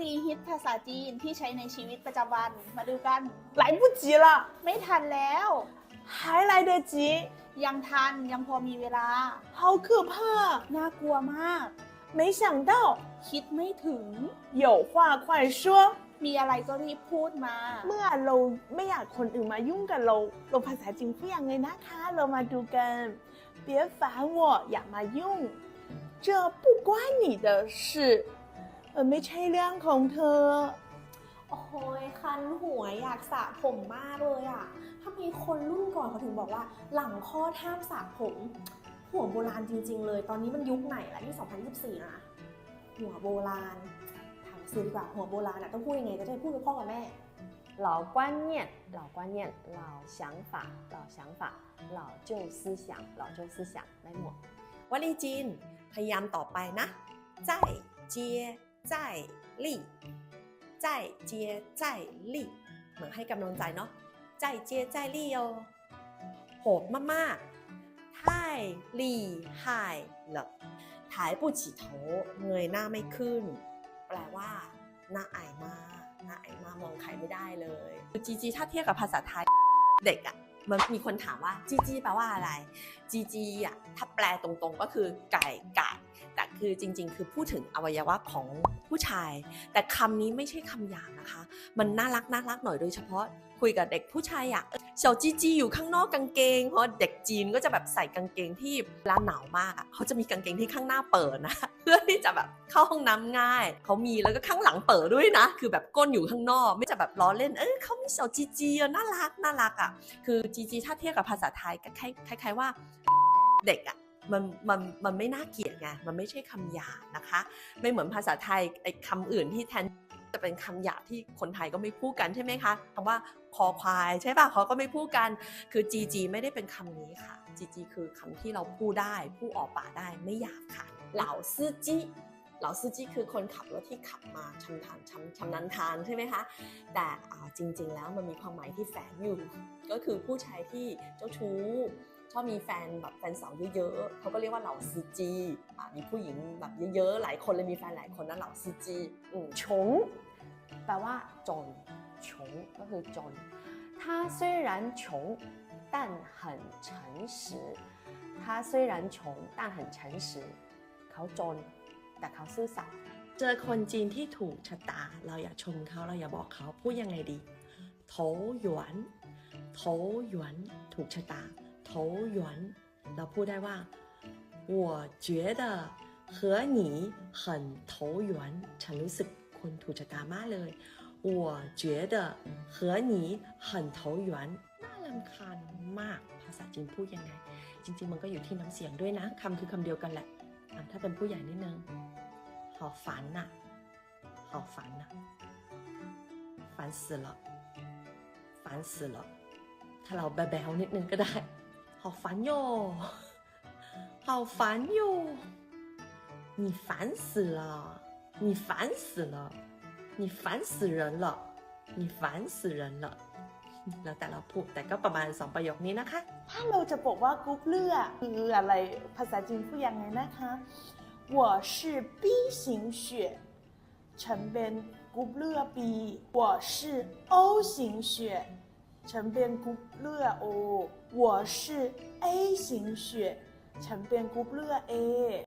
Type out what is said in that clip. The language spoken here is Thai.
ลีฮิตภาษาจีนที่ใช้ในชีวิตประจำวัน มาดูกัน 来不及了， ไม่ทันแล้ว 还来得及， ยังทันยังพอมีเวลา 好可怕！ น่ากลัวมาก 没想到 คิดไม่ถึง 有话快说。 มีอะไรก็รีบพูดมา เมื่อเราไม่อยากคนอื่นมายุ่งกับเราเราภาษาจีนพูดยังไงนะคะ เรามาดูกัน别烦我อย่ามายุ่ง这不关你的事 เออไม่ใช่เรื่องของเธอ โอ้โหยคันหัวอยากสระผมมากเลยอะทำไมคนรุ่นก่อนเขาถึงบอกว่า หลังคลอดห้ามสระผม หัวโบราณจริง ๆ เลย ตอนนี้มันยุคไหนละนี่ 2024นะหัวโบราณถามซื้อดีกว่าหัวโบราณอะต้องพูดยังไงจะได้พูดกับพ่อกับแม่ 老观念，老观念，老想法，老想法，老旧思想，老旧思想ได้หมด วลีจีน พยายามต่อไปนะใจายเจีย ใจายลี่ใจายเจียใจายลี่เหมือนให้กำลังใจเนาะใจายเจียใจายลี่โยโหดมากๆ太厉害了抬不起头เงยหน้าไม่ขึ้น แปลว่าหน้าอายมากหน้าอายมากมองใครไม่ได้เลยคือจีจีถ้าเทียบกับภาษาไทยเด็กอะ มันมีคนถามว่าจีจีแปลว่าอะไรจีจีอ่ะถ้าแปลตรงๆก็คือไก่ไก่แต่ คือจริง ๆ คือพูดถึงอวัยวะของผู้ชาย แต่คำนี้ไม่ใช่คำหยาบนะคะ มันน่ารักน่ารักหน่อยโดยเฉพาะคุยกับเด็กผู้ชายอะเฉาจีจีอยู่ข้างนอกกางเกง เพราะเด็กจีนก็จะแบบใส่กางเกงที่เวลาหนาวมากอะเขาจะมีกางเกงที่ข้างหน้าเปิดนะ เพื่อที่จะแบบเข้าห้องน้ำง่าย เขามีแล้วก็ข้างหลังเปิดด้วยนะ คือแบบก้นอยู่ข้างนอก ไม่จะแบบล้อเล่น เอ้ยเขามีเฉาจีจีอะน่ารักน่ารักอะ คือจีจีถ้าเทียบกับภาษาไทยก็คล้ายคล้ายๆว่าเด็กอะ มันมันมันไม่น่าเกลียดไงมันไม่ใช่คำหยาบนะคะ ไม่เหมือนภาษาไทยไอ้คำอื่นที่แทนจะเป็นคำหยาบที่คนไทยก็ไม่พูดกันใช่ไหมคะคำว่าคอควายใช่ป่ะเขาก็ไม่พูดกันคือจีจีไม่ได้เป็นคำนี้ค่ะจีจีคือคำที่เราพูดได้พูดออกปากได้ไม่หยาบค่ะเหล่าซื่อจี้เหล่าซื่อจี้คือคนขับรถที่ขับมาชำทางชำชำนาญทางใช่ไหมคะ แต่จริง ๆ แล้วมันมีความหมายที่แฝงอยู่ ก็คือผู้ชายที่เจ้าชู้ ชอบมีแฟนแบบแฟนสาวเยอะๆเขาก็เรียกว่าเหล่าซีจีอ่ามีผู้หญิงแบบเยอะๆ หลายคนเลยมีแฟนหลายคนนะเหล่าซีจีอืม 穷แปลว่าจน穷ก็คือจน他虽然穷但很诚实他虽然穷但很诚实เขาจนแต่เขาซื่อสัตย์ เจอคนจีนที่ถูกชะตา เราอย่าชมเขาเราอย่าบอกเขาพูดยังไงดีโถหยวนโถหยวนถูกชะตา โถหยวนเราพูดได้ว่า我觉得和你很投缘ฉันรู้สึกคุณถูกชะตามากเลย我觉得和你很投缘น่ารำคาญมากภาษาจีนพูดยังไง จริง ๆ มันก็อยู่ที่น้ำเสียงด้วยนะคำคือคำเดียวกันแหละอ่ะถ้าเป็นผู้ใหญ่นิดนึง 好烦呐、好烦呐、烦死了，烦死了。ถ้าเราแบวๆนิดนึงก็ได้ 好烦哟，好烦哟，你烦死了，你烦死了，你烦死人了，你烦死人了。แล้วแต่เราพูดแต่ก็ประมาณสองประโยคนี้นะคะ ถ้าเราจะบอกว่ากรุ๊ปเลือดคืออะไรภาษาจีนพูดยังไงนะคะ我是 B 型血ฉันเป็นกรุ๊ปเลือด B 我是 O 型血 陈变古勒哦，我是 A 型血，陈变古勒 A。